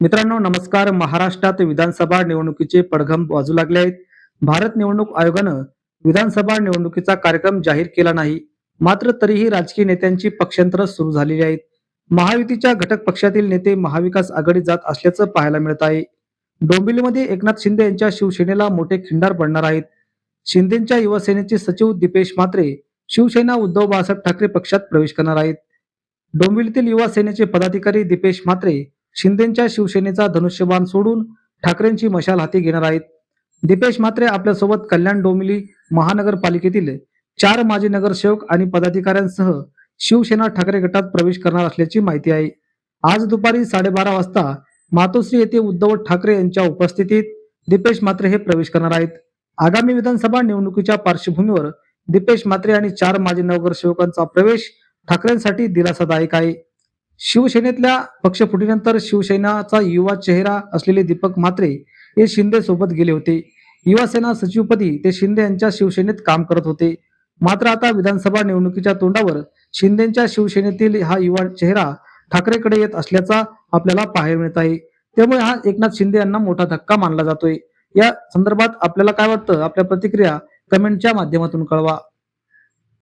मित्रांनो नमस्कार. महाराष्ट्रात विधानसभा निवडणुकीचे पडघम वाजू लागले आहेत. भारत निवडणूक आयोगानं विधानसभा निवडणुकीचा कार्यक्रम जाहीर केला नाही. मात्र तरीही राजकीय नेत्यांची पक्षांतर सुरू झालेली आहेत. महायुतीच्या घटक पक्षातील नेते महाविकास आघाडी जात असल्याचं पाहायला मिळत आहे. डोंबिवलीमध्ये एकनाथ शिंदे यांच्या शिवसेनेला मोठे खिंडार पडणार आहेत. शिंदेच्या युवासेनेचे सचिव दीपेश म्हात्रे शिवसेना उद्धव बाळासाहेब ठाकरे पक्षात प्रवेश करणार आहेत. डोंबिवलीतील युवा सेनेचे पदाधिकारी दीपेश म्हात्रे शिंदेच्या शिवसेनेचा धनुष्यबाण सोडून ठाकरेंची मशाल हाती घेणार आहेत. दीपेश म्हात्रे आपल्यासोबत कल्याण डोंबिवली महानगरपालिकेतील चार माजी नगरसेवक आणि पदाधिकाऱ्यांसह शिवसेना ठाकरे गटात प्रवेश करणार असल्याची माहिती आहे. आज दुपारी साडेबारा वाजता मातोश्री येथे उद्धव ठाकरे यांच्या उपस्थितीत दीपेश म्हात्रे हे प्रवेश करणार आहेत. आगामी विधानसभा निवडणुकीच्या पार्श्वभूमीवर दीपेश म्हात्रे आणि चार माजी नगरसेवकांचा प्रवेश ठाकरेंसाठी दिलासादायक आहे. शिवसेनेतल्या पक्षफुटीनंतर शिवसेनाचा युवा चेहरा असलेले दीपक म्हात्रे हे शिंदे सोबत गेले होते. युवासेना सचिवपदी ते शिंदे यांच्या शिवसेनेत काम करत होते. मात्र आता विधानसभा निवडणुकीच्या तोंडावर शिंदेच्या शिवसेनेतील हा युवा चेहरा ठाकरेकडे येत असल्याचा आपल्याला पाहायला मिळत आहे. त्यामुळे हा एकनाथ शिंदे यांना मोठा धक्का मानला जातोय. या संदर्भात आपल्याला काय वाटतं? आपल्या प्रतिक्रिया कमेंटच्या माध्यमातून कळवा.